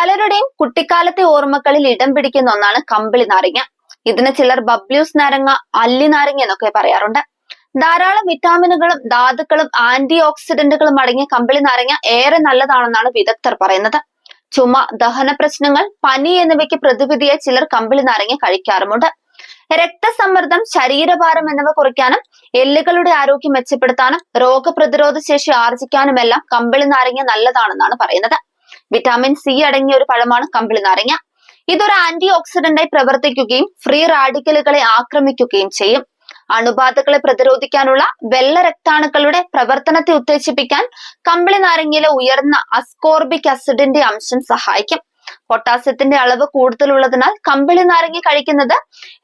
പലരുടെയും കുട്ടിക്കാലത്തെ ഓർമ്മകളിൽ ഇടം പിടിക്കുന്ന ഒന്നാണ് കമ്പിളി നാരങ്ങ. ഇതിന് ചിലർ ബബ്ല്യൂസ് നാരങ്ങ അല്ലി നാരങ്ങ എന്നൊക്കെ പറയാറുണ്ട്. ധാരാളം വിറ്റാമിനുകളും ധാതുക്കളും ആന്റി ഓക്സിഡന്റുകളും അടങ്ങിയ കമ്പിളി നാരങ്ങ ഏറെ നല്ലതാണെന്നാണ് വിദഗ്ധർ പറയുന്നത്. ചുമ ദഹന പ്രശ്നങ്ങൾ പനി എന്നിവയ്ക്ക് പ്രതിവിധിയായി ചിലർ കമ്പിളി നാരങ്ങ കഴിക്കാറുമുണ്ട്. രക്തസമ്മർദ്ദം ശരീരഭാരം എന്നിവ കുറയ്ക്കാനും എല്ലുകളുടെ ആരോഗ്യം മെച്ചപ്പെടുത്താനും രോഗപ്രതിരോധ ശേഷി ആർജിക്കാനുമെല്ലാം കമ്പിളി നാരങ്ങ നല്ലതാണെന്നാണ് പറയുന്നത്. വിറ്റാമിൻ സി അടങ്ങിയ ഒരു പഴമാണ് കമ്പിളി നാരങ്ങ. ഇതൊരു ആന്റി ഓക്സിഡന്റായി പ്രവർത്തിക്കുകയും ഫ്രീ റാഡിക്കലുകളെ ആക്രമിക്കുകയും ചെയ്യും. അണുബാധകളെ പ്രതിരോധിക്കാനുള്ള വെള്ള രക്താണുക്കളുടെ പ്രവർത്തനത്തെ ഉത്തേജിപ്പിക്കാൻ കമ്പിളി നാരങ്ങയിലെ ഉയർന്ന അസ്കോർബിക് അസിഡിന്റെ അംശം സഹായിക്കും. പൊട്ടാസ്യത്തിന്റെ അളവ് കൂടുതലുള്ളതിനാൽ കമ്പിളി നാരങ്ങ കഴിക്കുന്നത്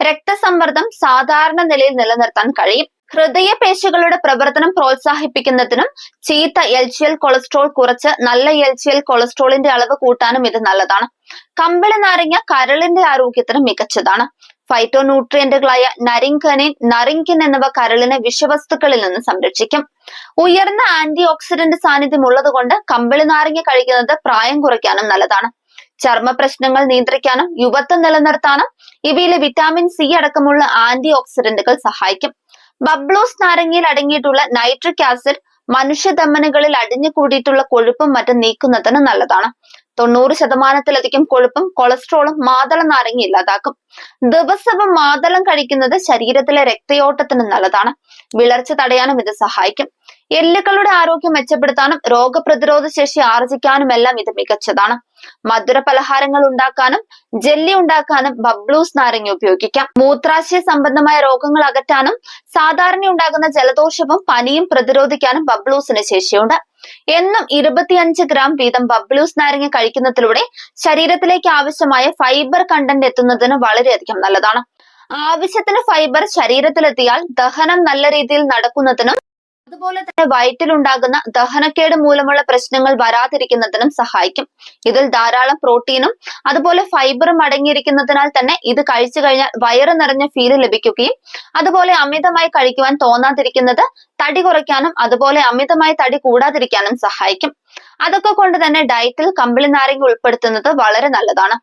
രക്തസമ്മർദ്ദം സാധാരണ നിലയിൽ നിലനിർത്താൻ കഴിയും. ഹൃദയപേശികളുടെ പ്രവർത്തനം പ്രോത്സാഹിപ്പിക്കുന്നതിനും ചീത്ത എൽ ജി എൽ കൊളസ്ട്രോൾ കുറച്ച് നല്ല എൽ ജി എൽ കൊളസ്ട്രോളിന്റെ അളവ് കൂട്ടാനും ഇത് നല്ലതാണ്. കമ്പിളി നാരങ്ങ കരളിന്റെ ആരോഗ്യത്തിന് മികച്ചതാണ്. ഫൈറ്റോ ന്യൂട്രിയന്റുകളായ നരിങ്കനിൻ നറിങ്കിൻ എന്നിവ കരളിനെ വിഷവസ്തുക്കളിൽ നിന്ന് സംരക്ഷിക്കും. ഉയർന്ന ആന്റി ഓക്സിഡന്റ് സാന്നിധ്യം ഉള്ളതുകൊണ്ട് കമ്പിളി നാരങ്ങ കഴിക്കുന്നത് പ്രായം കുറയ്ക്കാനും നല്ലതാണ്. ചർമ്മ പ്രശ്നങ്ങൾ നിയന്ത്രിക്കാനും യുവത്വം നിലനിർത്താനും ഇവയിലെ വിറ്റാമിൻ സി അടക്കമുള്ള ആന്റി ഓക്സിഡന്റുകൾ സഹായിക്കും. ബബ്ലൂസ് നാരങ്ങയിൽ അടങ്ങിയിട്ടുള്ള നൈട്രിക് ആസിഡ് മനുഷ്യധമനികളിൽ അടിഞ്ഞു കൂടിയിട്ടുള്ള കൊഴുപ്പും മറ്റും നീക്കുന്നതിന് നല്ലതാണ്. തൊണ്ണൂറ് ശതമാനത്തിലധികം കൊഴുപ്പും കൊളസ്ട്രോളും മാതള നാരങ്ങ ഇല്ലാതാക്കും. ദിവസവും മാതളം കഴിക്കുന്നത് ശരീരത്തിലെ രക്തയോട്ടത്തിന് നല്ലതാണ്. വിളർച്ച തടയാനും ഇത് സഹായിക്കും. എല്ലുകളുടെ ആരോഗ്യം മെച്ചപ്പെടുത്താനും രോഗപ്രതിരോധ ശേഷി ആർജിക്കാനും എല്ലാം ഇത് മികച്ചതാണ്. മധുര പലഹാരങ്ങൾ ഉണ്ടാക്കാനും ജെല്ലി ഉണ്ടാക്കാനും ബബ്ലൂസ് നാരങ്ങ ഉപയോഗിക്കാം. മൂത്രാശയ സംബന്ധമായ രോഗങ്ങൾ അകറ്റാനും സാധാരണ ഉണ്ടാകുന്ന ജലദോഷവും പനിയും പ്രതിരോധിക്കാനും ബബ്ലൂസിന് ശേഷിയുണ്ട്. എന്നും ഇരുപത്തിയഞ്ച് ഗ്രാം വീതം ബബ്ലൂസ് നാരങ്ങ കഴിക്കുന്നതിലൂടെ ശരീരത്തിലേക്ക് ആവശ്യമായ ഫൈബർ കണ്ടന്റ് എത്തുന്നതിന് വളരെയധികം നല്ലതാണ്. ആവശ്യത്തിന് ഫൈബർ ശരീരത്തിലെത്തിയാൽ ദഹനം നല്ല രീതിയിൽ നടക്കുന്നതിനും അതുപോലെ തന്നെ വയറ്റിലുണ്ടാകുന്ന ദഹനക്കേട് മൂലമുള്ള പ്രശ്നങ്ങൾ വരാതിരിക്കുന്നതിനും സഹായിക്കും. ഇതിൽ ധാരാളം പ്രോട്ടീനും അതുപോലെ ഫൈബറും അടങ്ങിയിരിക്കുന്നതിനാൽ തന്നെ ഇത് കഴിച്ചു കഴിഞ്ഞാൽ വയറ് നിറഞ്ഞ ഫീൽ ലഭിക്കുകയും അതുപോലെ അമിതമായി കഴിക്കുവാൻ തോന്നാതിരിക്കുന്നത് തടി കുറയ്ക്കാനും അതുപോലെ അമിതമായി തടി കൂടാതിരിക്കാനും സഹായിക്കും. അതൊക്കെ കൊണ്ട് തന്നെ ഡയറ്റിൽ കമ്പിളി നാരങ്ങ ഉൾപ്പെടുത്തുന്നത് വളരെ നല്ലതാണ്.